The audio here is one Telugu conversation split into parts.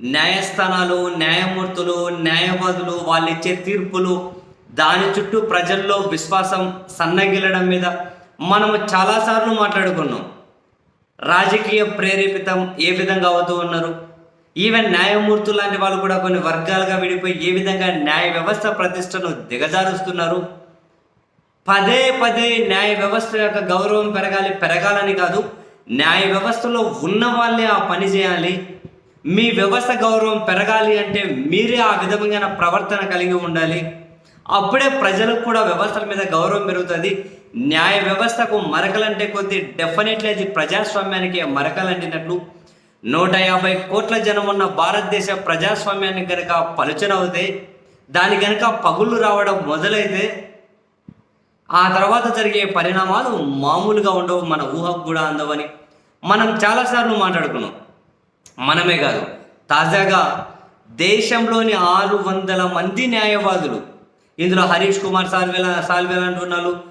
న్యాయస్థానాలు న్యాయమూర్తులు న్యాయవాదులు వాళ్ళు ఇచ్చే తీర్పులు దాని చుట్టూ ప్రజల్లో విశ్వాసం సన్నగిల్లడం మీద మనము చాలాసార్లు మాట్లాడుకున్నాం. రాజకీయ ప్రేరేపితం ఏ విధంగా అవుతూ ఉన్నారు? ఈవెన్ న్యాయమూర్తులు లాంటి వాళ్ళు కూడా కొన్ని వర్గాలుగా విడిపోయి ఏ విధంగా న్యాయ వ్యవస్థ ప్రతిష్టను దిగజారుస్తున్నారు? పదే పదే న్యాయ వ్యవస్థ యొక్క గౌరవం పెరగాలి పెరగాలని కాదు న్యాయ వ్యవస్థలో ఉన్న వాళ్ళే ఆ పని చేయాలి మీ వ్యవస్థ గౌరవం పెరగాలి అంటే మీరే ఆ విధమైన ప్రవర్తన కలిగి ఉండాలి. అప్పుడే ప్రజలకు కూడా వ్యవస్థల మీద గౌరవం పెరుగుతుంది. న్యాయ వ్యవస్థకు మరకలంటే కొద్దీ డెఫినెట్లీ అది ప్రజాస్వామ్యానికి మరకలంటినట్లు నూట యాభై కోట్ల జనం ఉన్న భారతదేశ ప్రజాస్వామ్యాన్ని కనుక పలుచనవుతే దాని కనుక పగుళ్ళు రావడం మొదలైతే ఆ తర్వాత జరిగే పరిణామాలు మామూలుగా ఉండవు మన ఊహకు కూడా అందవని. మనం చాలాసార్లు మాట్లాడుకున్నాం. మనమే కాదు. తాజాగా దేశంలోని ఆరు వందల మంది న్యాయవాదులు ఇందులో హరీష్ కుమార్ సాల్వేల సాల్వేల అంటున్నారు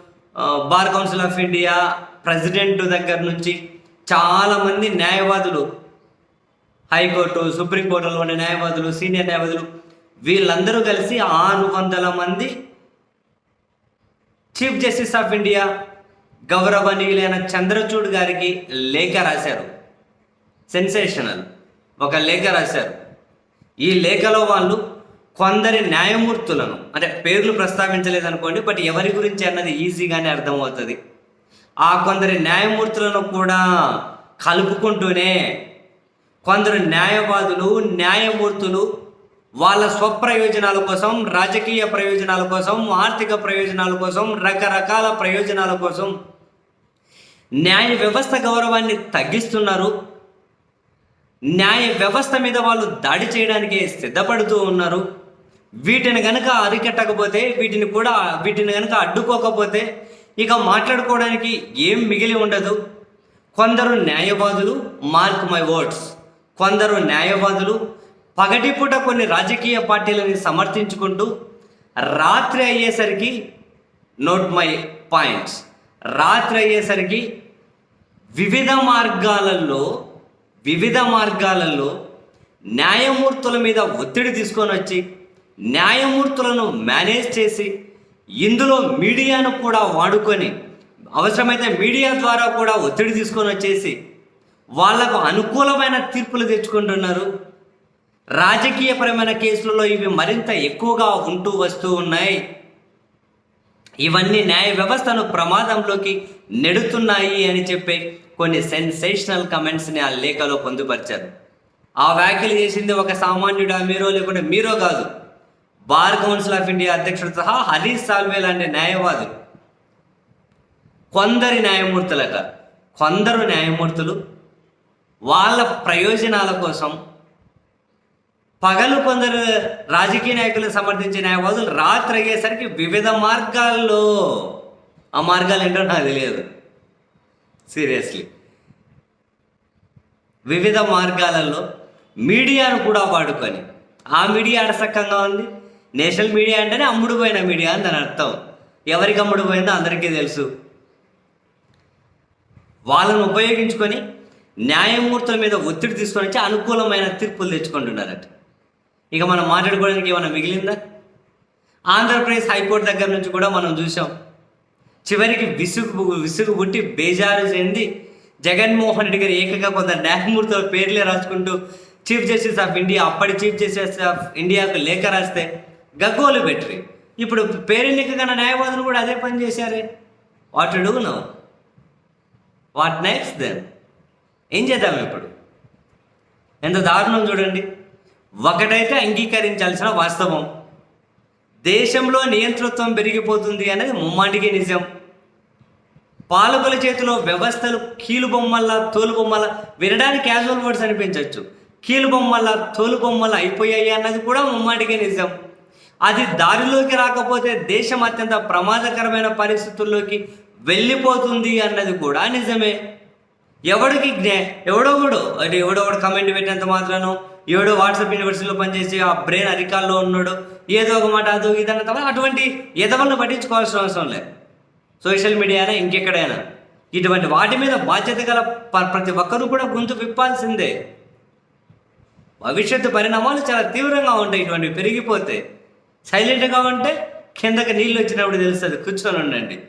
bar council of India president దగ్గర నుంచి చాలామంది న్యాయవాదులు హైకోర్టు సుప్రీంకోర్టులో ఉండే న్యాయవాదులు సీనియర్ న్యాయవాదులు వీళ్ళందరూ కలిసి ఆరు వందల మంది చీఫ్ జస్టిస్ ఆఫ్ ఇండియా గౌరవనీయులైన చంద్రచూడ్ గారికి లేఖ రాశారు. సెన్సేషనల్. ఒక లేఖ రాశారు. ఈ లేఖలో వాళ్ళు కొందరి న్యాయమూర్తులను అంటే పేర్లు ప్రస్తావించలేదు అనుకోండి బట్ ఎవరి గురించి అన్నది ఈజీగానే అర్థమవుతుంది. ఆ కొందరి న్యాయమూర్తులను కూడా కలుపుకుంటూనే కొందరు న్యాయవాదులు న్యాయమూర్తులు వాళ్ళ స్వప్రయోజనాల కోసం రాజకీయ ప్రయోజనాల కోసం ఆర్థిక ప్రయోజనాల కోసం రకరకాల ప్రయోజనాల కోసం న్యాయ వ్యవస్థ గౌరవాన్ని తగ్గిస్తున్నారు. న్యాయ వ్యవస్థ మీద వాళ్ళు దాడి చేయడానికి సిద్ధపడుతూ ఉన్నారు. వీటిని కనుక అరికట్టకపోతే వీటిని కూడా వీటిని కనుక అడ్డుకోకపోతే ఇక మాట్లాడుకోవడానికి ఏం మిగిలి ఉండదు. కొందరు న్యాయవాదులు మార్క్ మై వర్డ్స్. కొందరు న్యాయవాదులు పగటిపూట కొన్ని రాజకీయ పార్టీలని సమర్థించుకుంటూ రాత్రి అయ్యేసరికి నోట్ మై పాయింట్స్ రాత్రి అయ్యేసరికి వివిధ మార్గాలలో వివిధ మార్గాలలో న్యాయమూర్తుల మీద ఒత్తిడి తీసుకొని వచ్చి న్యాయమూర్తులను మేనేజ్ చేసి ఇందులో మీడియాను కూడా వాడుకొని అవసరమైతే మీడియా ద్వారా కూడా ఒత్తిడి తీసుకొని వచ్చేసి వాళ్ళకు అనుకూలమైన తీర్పులు తెచ్చుకుంటున్నారు. రాజకీయపరమైన కేసులలో ఇవి మరింత ఎక్కువగా ఉంటూ వస్తూ ఉన్నాయి. ఇవన్నీ న్యాయ వ్యవస్థను ప్రమాదంలోకి నెడుతున్నాయి అని చెప్పే కొన్ని సెన్సేషనల్ కమెంట్స్ని ఆ లేఖలో పొందుపరిచారు. ఆ వ్యాఖ్యలు చేసింది ఒక సామాన్యుడా మీరో లేకుంటే మీరో కాదు. బార్ కౌన్సిల్ ఆఫ్ ఇండియా అధ్యక్షుడు సహా హరీష్ సాల్వే లాంటి న్యాయవాదులు. కొందరి న్యాయమూర్తులక కొందరు న్యాయమూర్తులు వాళ్ళ ప్రయోజనాల కోసం పగలు కొందరు రాజకీయ నాయకులను సమర్థించే న్యాయవాదులు రాత్రి అయ్యేసరికి వివిధ మార్గాల్లో ఆ మార్గాలు ఏంటో నాకు తెలియదు. సీరియస్లీ వివిధ మార్గాలలో మీడియాను కూడా వాడుకొని ఆ మీడియా అడసక్కంగా ఉంది. నేషనల్ మీడియా అంటేనే అమ్ముడు పోయిన మీడియా అని దాని అర్థం. ఎవరికి అమ్ముడు పోయిందో అందరికీ తెలుసు. వాళ్ళను ఉపయోగించుకొని న్యాయమూర్తుల మీద ఒత్తిడి తీసుకొని వచ్చి అనుకూలమైన తీర్పులు తెచ్చుకుంటున్నారట. ఇక మనం మాట్లాడుకోవడానికి ఏమైనా మిగిలిందా? ఆంధ్రప్రదేశ్ హైకోర్టు దగ్గర నుంచి కూడా మనం చూసాం. చివరికి విసుగు విసుగు పుట్టి బేజారు చెంది జగన్మోహన్ రెడ్డి గారు ఏకంగా కొంత న్యాయమూర్తుల పేర్లే రాసుకుంటూ చీఫ్ జస్టిస్ ఆఫ్ ఇండియా అప్పటి చీఫ్ జస్టిస్ ఆఫ్ ఇండియాకు లేఖ రాస్తే గగ్గోలు పెట్టి. ఇప్పుడు పేరెన్నికగా న్యాయవాదులు కూడా అదే పని చేశారే. What do no what next then ఏం చేద్దాం ఇప్పుడు? ఎంత దారుణం చూడండి. ఒకటైతే అంగీకరించాల్సిన వాస్తవం. దేశంలో నియంతృత్వం పెరిగిపోతుంది అనేది ముమ్మాటికి నిజం. పాలకుల చేతిలో వ్యవస్థలు కీలుబొమ్మల తోలుబొమ్మల వినడానికి క్యాజువల్ వర్డ్స్ అనిపించవచ్చు. కీలుబొమ్మల బొమ్మల అయిపోయాయి అన్నది కూడా ముమ్మాటికి నిజం. అది దారిలోకి రాకపోతే దేశం అత్యంత ప్రమాదకరమైన పరిస్థితుల్లోకి వెళ్ళిపోతుంది అన్నది కూడా నిజమే. ఎవడికి జ్ఞా ఎవడో కూడా అంటే ఎవడో ఒకడు కమెంట్ పెట్టినంత మాత్రాను ఎవడో వాట్సాప్ యూనివర్సిటీలో పనిచేసి ఆ బ్రెయిన్ అధికారంలో ఉన్నాడు. ఏదో ఒక మాట అదో ఇదన్న తర్వాత అటువంటి ఎదవలను పట్టించుకోవాల్సిన అవసరం లేదు. సోషల్ మీడియా అయినా ఇంకెక్కడైనా. ఇటువంటి వాటి మీద బాధ్యత గల ప్రతి ఒక్కరూ కూడా గొంతు విప్పాల్సిందే. భవిష్యత్తు పరిణామాలు చాలా తీవ్రంగా ఉంటాయి ఇటువంటివి పెరిగిపోతే. సైలెంట్గా ఉంటే కిందకి నీళ్ళు వచ్చినప్పుడు తెలుస్తుంది కూర్చొని ఉండండి.